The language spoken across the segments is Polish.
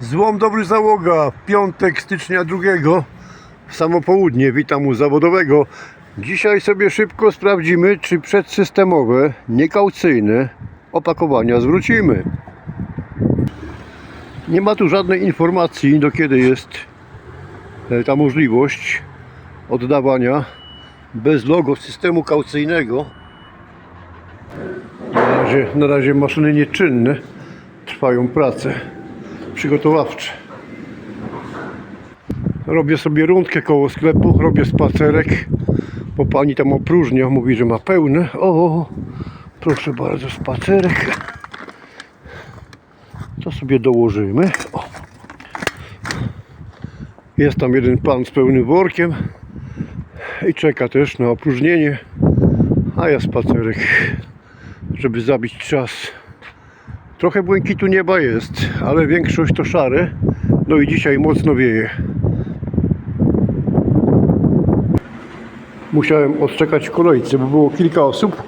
Złom dobry załoga, piątek stycznia drugiego, w samo południe, witam u zawodowego. Dzisiaj sobie szybko sprawdzimy, czy przedsystemowe, niekaucyjne opakowania zwrócimy. Nie ma tu żadnej informacji, do kiedy jest e, ta możliwość oddawania bez logo systemu kaucyjnego. Na razie, na razie maszyny nieczynne, trwają prace przygotowawcze. Robię sobie rundkę koło sklepu, robię spacerek, bo pani tam opróżnia, mówi, że ma pełne. O, proszę bardzo, spacerek. To sobie dołożymy. O. Jest tam jeden pan z pełnym workiem i czeka też na opróżnienie, a ja spacerek, żeby zabić czas. Trochę błękitu nieba jest, ale większość to szare. No i dzisiaj mocno wieje. Musiałem odczekać w kolejce, bo było kilka osób.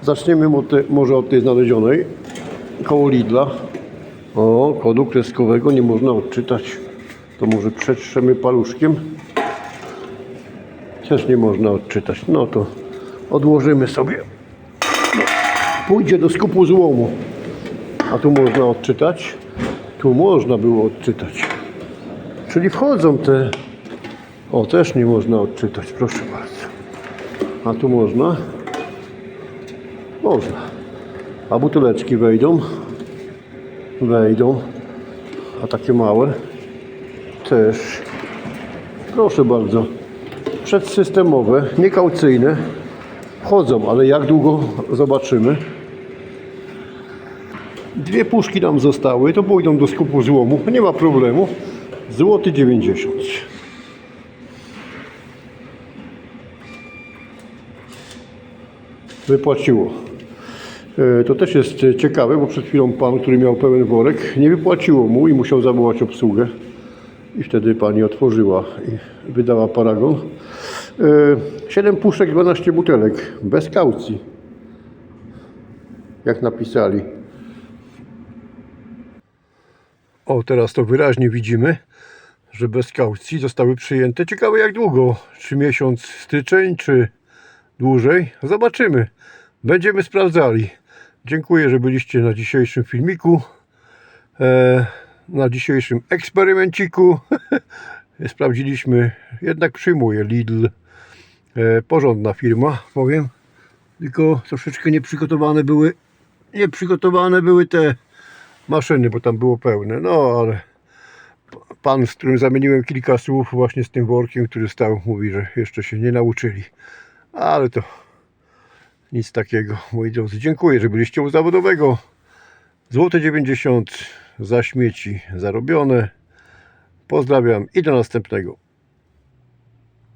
Zaczniemy może od tej znalezionej. Koło Lidla. O, kodu kreskowego nie można odczytać. To może przetrzemy paluszkiem. Też nie można odczytać. No to odłożymy sobie. Pójdzie do skupu złomu. A tu można odczytać? Tu można było odczytać. Czyli wchodzą te. O, też nie można odczytać, proszę bardzo. A tu można? Można. A buteleczki wejdą? Wejdą. A takie małe? Też. Proszę bardzo. Przedsystemowe, niekaucyjne. Wchodzą, ale jak długo zobaczymy. Dwie puszki nam zostały, to pójdą do skupu złomu, nie ma problemu. Złoty 90. Wypłaciło. E, To też jest e, ciekawe, bo przed chwilą pan, który miał pełen worek, nie wypłaciło mu i musiał zawołać obsługę. I wtedy pani otworzyła i wydała paragon. 7 puszek, 12 butelek, bez kaucji. Jak napisali. O, teraz to wyraźnie widzimy, że bez kaucji zostały przyjęte. Ciekawe jak długo? Czy miesiąc styczeń, czy dłużej? Zobaczymy. Będziemy sprawdzali. Dziękuję, że byliście na dzisiejszym filmiku. E, na dzisiejszym eksperymenciku. Sprawdziliśmy, jednak przyjmuje Lidl. E, porządna firma, powiem. Tylko troszeczkę nieprzygotowane były nieprzygotowane były te maszyny, bo tam było pełne. No ale pan, z którym zamieniłem kilka słów właśnie z tym workiem, który stał, mówi, że jeszcze się nie nauczyli. Ale to nic takiego, moi drodzy. Dziękuję, że byliście u zawodowego. Złote 90 za śmieci zarobione. Pozdrawiam i do następnego.